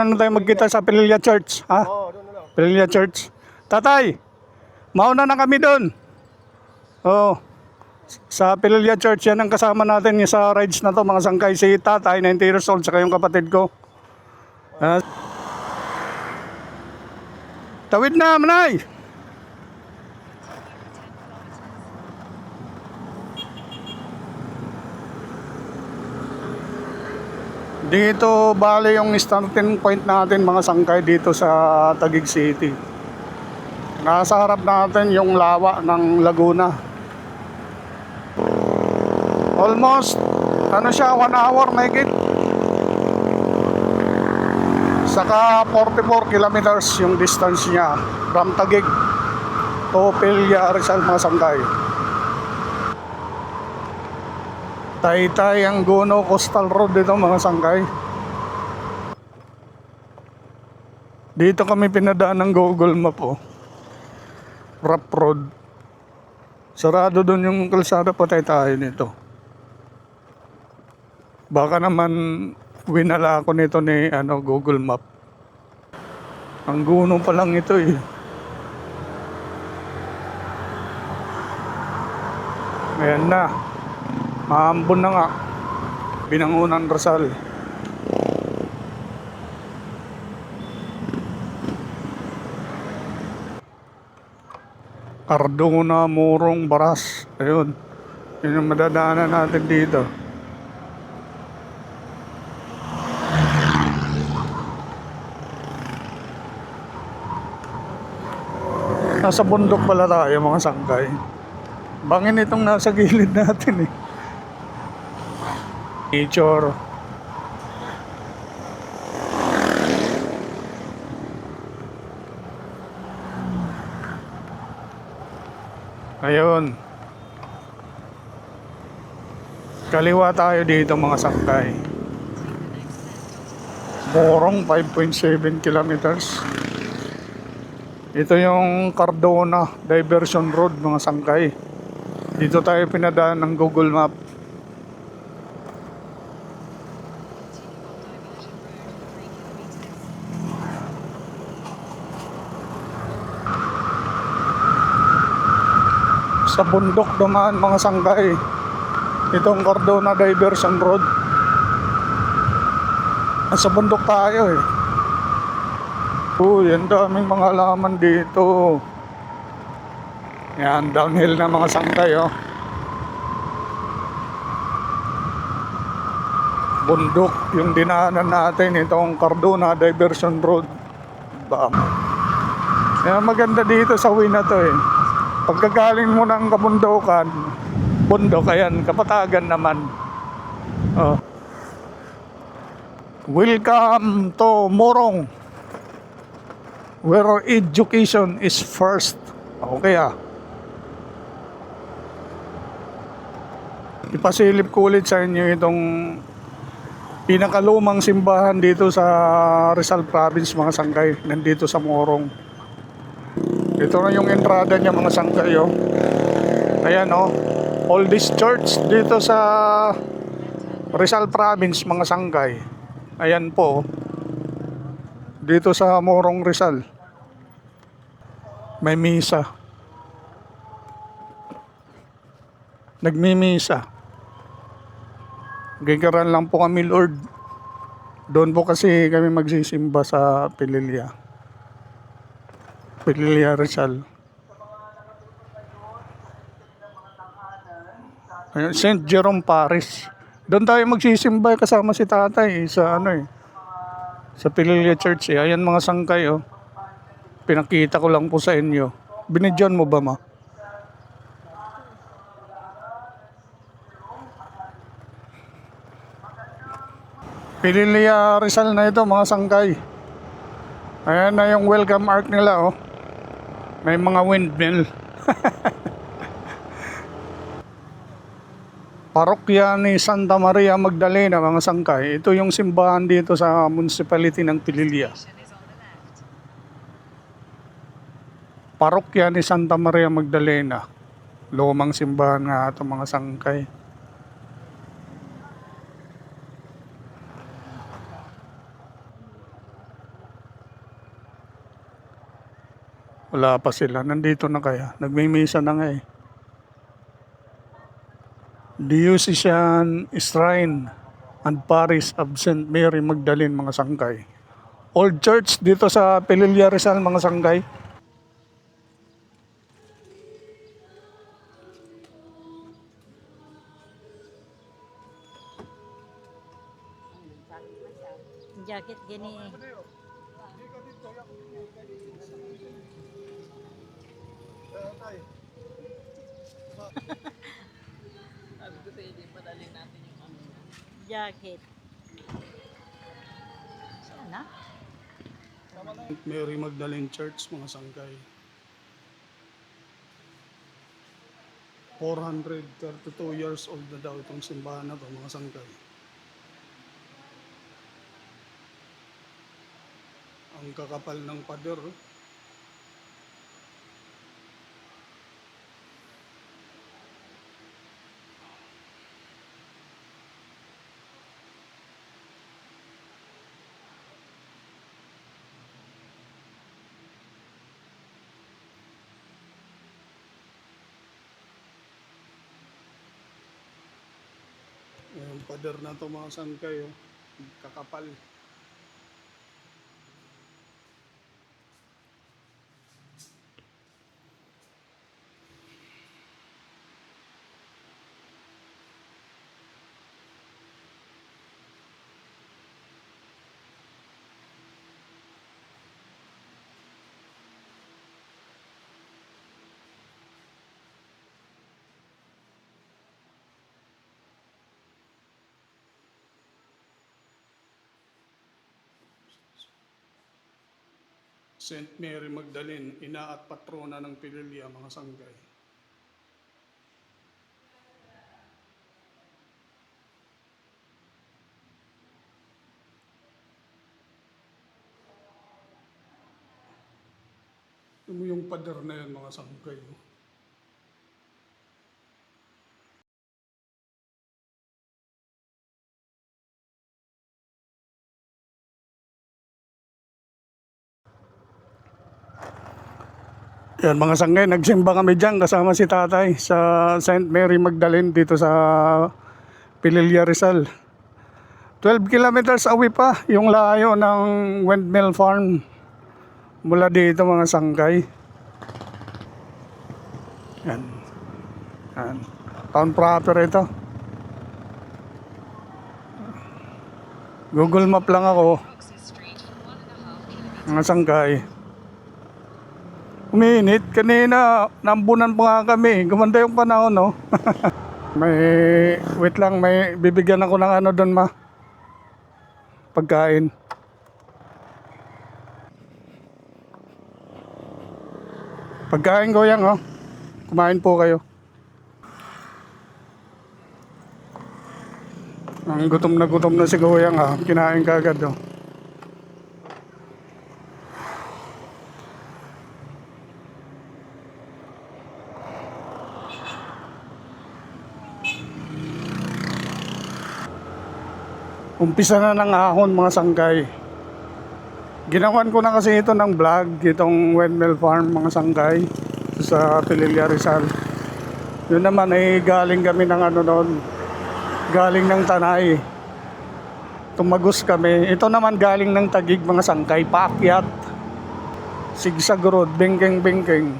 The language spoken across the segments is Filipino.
Ano tayo magkita sa Pililla Church, ha? Lang. Pililla Church. Tatay, mauna na kami doon. Oo. Sa Pililla Church, yan ang kasama natin yung sa rides na to, mga sangkay. Si tatay, 90 years old, saka yung kapatid ko. Ah. tawid na, manay! Dito bale yung starting point natin mga sangkay dito sa Taguig City. Nasa harap natin yung lawa ng Laguna. Almost ano siya, 1 hour mahigit. Saka 44 kilometers yung distance niya from Taguig to Pilya Rizal mga sangkay. Taytay ang Gono Coastal Road dito mga sangkay. Dito kami pinadaan ng Google Map oh. Rap Road. Sarado doon yung kalsada patay tayo nito. Baka naman winala ako nito ni ano Google Map. Ang guno pa lang ito eh. Ayan na. Maambon na nga. Binangunan Rizal. Cardona, Murong, Baras. Ayun. Yun yung madadaanan natin dito. Nasa bundok pala tayo mga sangkay. Bangin itong nasa gilid natin eh. Nature. Ayun. Kaliwa tayo dito mga sangkay. Morong 5.7 kilometers. Ito yung Cardona Diversion Road mga sangkay. Dito tayo pinadaan ng Google Map. Sa bundok dumaan mga sangkay. Itong Cardona Diversion Road. Nasa bundok tayo eh. Uy, ang daming mga halaman dito. Yan, downhill na mga sangkay, oh. Bundok, yung dinaanan natin, itong Cardona Diversion Road. Bam. Yan, maganda dito sa way na to, eh. Pagkagaling mo ng kabundukan, bundok, ayan, kapatagan naman. Oh. Welcome to Morong where education is first. Okay ah. Ipasilip ko ulit sa inyo itong pinakalumang simbahan dito sa Rizal Province mga sangkay. Nandito sa Morong. Ito na yung entrada niya mga sangkay oh. Ayan oh. Oldest church dito sa Rizal Province mga sangkay. Ayan po oh dito sa Morong Rizal. May misa. Nagmimisa. Gigaran lang po kami Lord. Doon po kasi kami magsisimba sa Pililya. Pililya Rizal. Ayun, St. Jerome Paris. Doon tayo magsisimba kasama si tatay sa ano eh sa Pililya Church eh. Ayan mga sangkay oh. Pinakita ko lang po sa inyo. Binidyon mo ba ma? Pililya Rizal na ito mga sangkay. Ayan na yung welcome arc nila oh. May mga windmill. Parokya ni Santa Maria Magdalena, mga sangkay. Ito yung simbahan dito sa municipality ng Pililya. Parokya ni Santa Maria Magdalena. Lumang simbahan nga ito mga sangkay. Wala pa sila. Nandito na kaya. Nagmimisa na nga eh. Diocesian Shrine and Parish of St. Mary Magdalene, mga sangkay. Old Church dito sa Pililla Rizal, mga sangkay. Jacket gini. Jacket. Sana? St. Mary Magdalene Church, mga sangkay. 432 years old na daw itong simbahan na to, mga sangkay. Ang kakapal ng pader. oh. Pader na to mga sangkay, oh. kakapal. St. Mary Magdalene, ina at patrona ng Pililya, mga sanggay. Ito mo yung pader na yan, mga sanggay. oh. Yan mga sanggay, nagsimba kami dyan kasama si tatay sa St. Mary Magdalene dito sa Pililla Rizal. 12 kilometers away pa yung layo ng windmill farm mula dito mga sanggay. Yan. Yan. Town proper ito. Google Map lang ako. Mga sanggay. Uminit. Kanina, nambunan pa nga kami. Gumanda yung panahon, no? may, wait lang, may bibigyan ako ng ano doon, ma. Pagkain. Pagkain ko yan, oh. Kumain po kayo. Ang gutom na gutom na si Goyang, ha. Kinain ka agad, oh. Umpisa na ng ahon mga sanggay. Ginawan ko na kasi ito ng vlog, itong windmill farm mga sanggay sa Pililla Rizal. Yun naman ay galing kami ng ano noon, galing ng Tanay. Tumagos kami. Ito naman galing ng Tagig mga sangkay, paakyat. Sigsag road, bengkeng-bengkeng.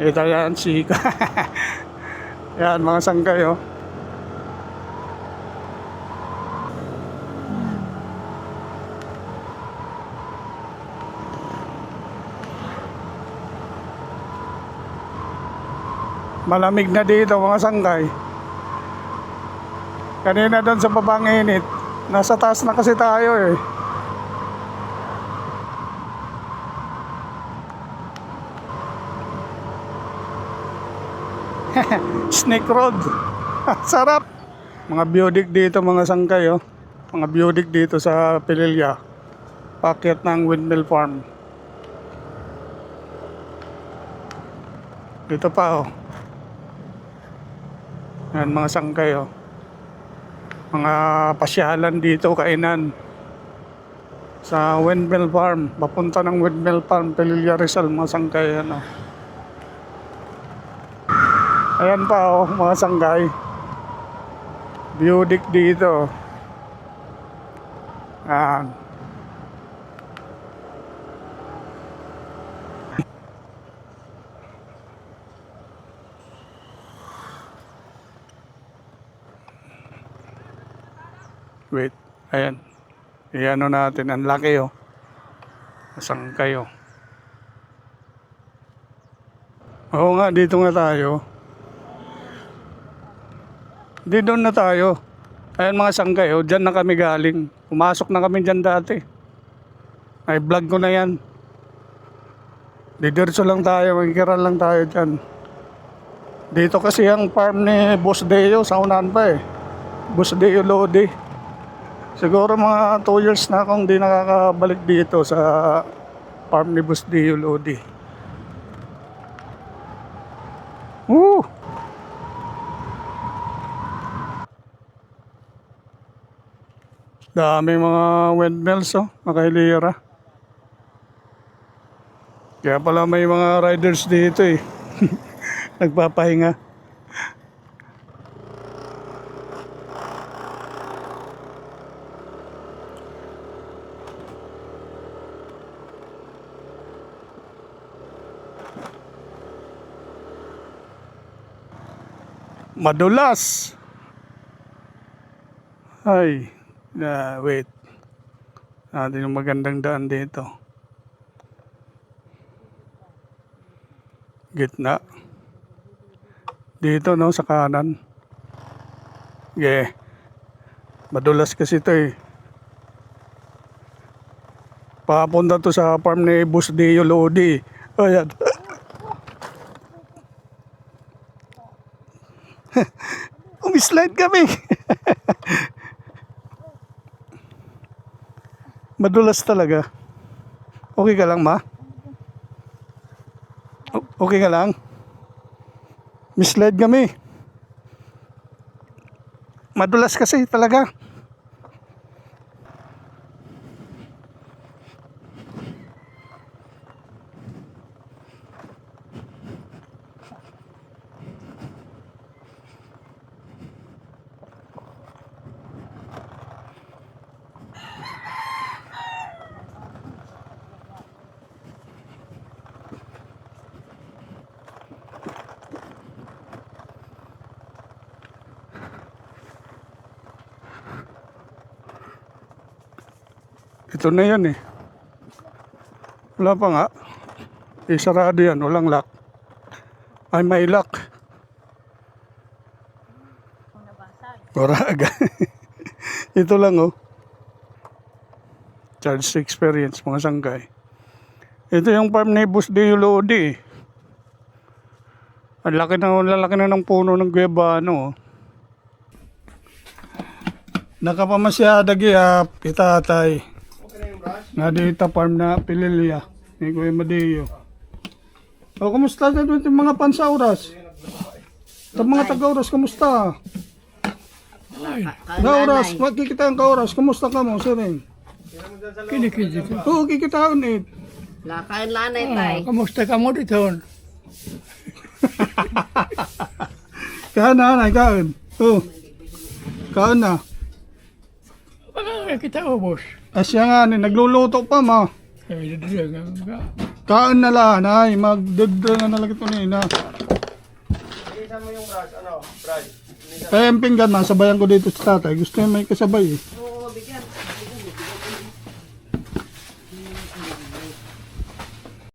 Ito yan, sika. Yan, mga sangkay, oh. Malamig na dito, mga sangkay. Kanina doon sa babang init. Nasa taas na kasi tayo, eh. Snake Road. Sarap. Mga biodik dito, mga sangkay, oh. Mga biodik dito sa Pililya. Paket ng windmill farm. Dito pa, oh. Yan, mga sangkay, oh. Mga pasyalan dito, kainan. sa Windmill Farm. Papunta ng Windmill Farm, Pelilla Rizal, mga sangkay. Ano. Ayan pa oh, mga sangkay. Beautic dito. Ayan. Wait, ayan. Iano natin, ang laki oh. Masang kayo. Oo nga, dito nga tayo. Di doon na tayo. Ayan mga sangkay, oh, dyan na kami galing. Pumasok na kami dyan dati. Ay, vlog ko na yan. Didirso lang tayo, magkikiral lang tayo dyan. Dito kasi ang farm ni Boss Deo, sa unahan pa eh. Boss Deo Lodi. Siguro mga 2 years na akong di nakakabalik dito sa farm ni Boss Deo Lodi. Woo! Dami mga windmills oh, nakailira. Kaya pala may mga riders dito eh. Nagpapahinga. Madulas. Ay, na wait. Natin yung magandang daan dito. Gitna. Dito no sa kanan. Yeah. Madulas kasi ito eh. Papunta to sa farm ni Boss Deo Lodi. Ayan. Umislide kami. Madulas talaga. Okay ka lang, ma? O- Okay ka lang? Mislide kami. Madulas kasi talaga. Ito na yan eh. Wala pa nga. Isarado yan. Walang lock. Ay, may lock. Waraga. Ito lang oh. Charge experience mga sanggay. Ito yung farm ni Boss Deo Lodi. eh. Ang laki na, lalaki na ng puno ng guebano. Oh. Nakapamasyada itatay. Nga dito farm na Pililya. Ni Kuya Madeo. O, kumusta na yung mga pansauras? Sa mga taga-oras, kumusta? Kauras, makikita ang kauras. Kumusta ka mo, Siring? Kinikita ko. Oo, kikitaan eh. Lakain lanay Ah, tay. kamusta ka mo dito? Kain na, nanay, kain. Oo. Kain na. Wala ka kita ubos. Asya nga, ni, nagluluto pa, ma. Eh, dito ka. Kain na lang, nay. Magdudra na nalang ito na. Kaya yung pinggan, ma, sabayan ko dito sa tatay. Gusto niya may kasabay eh.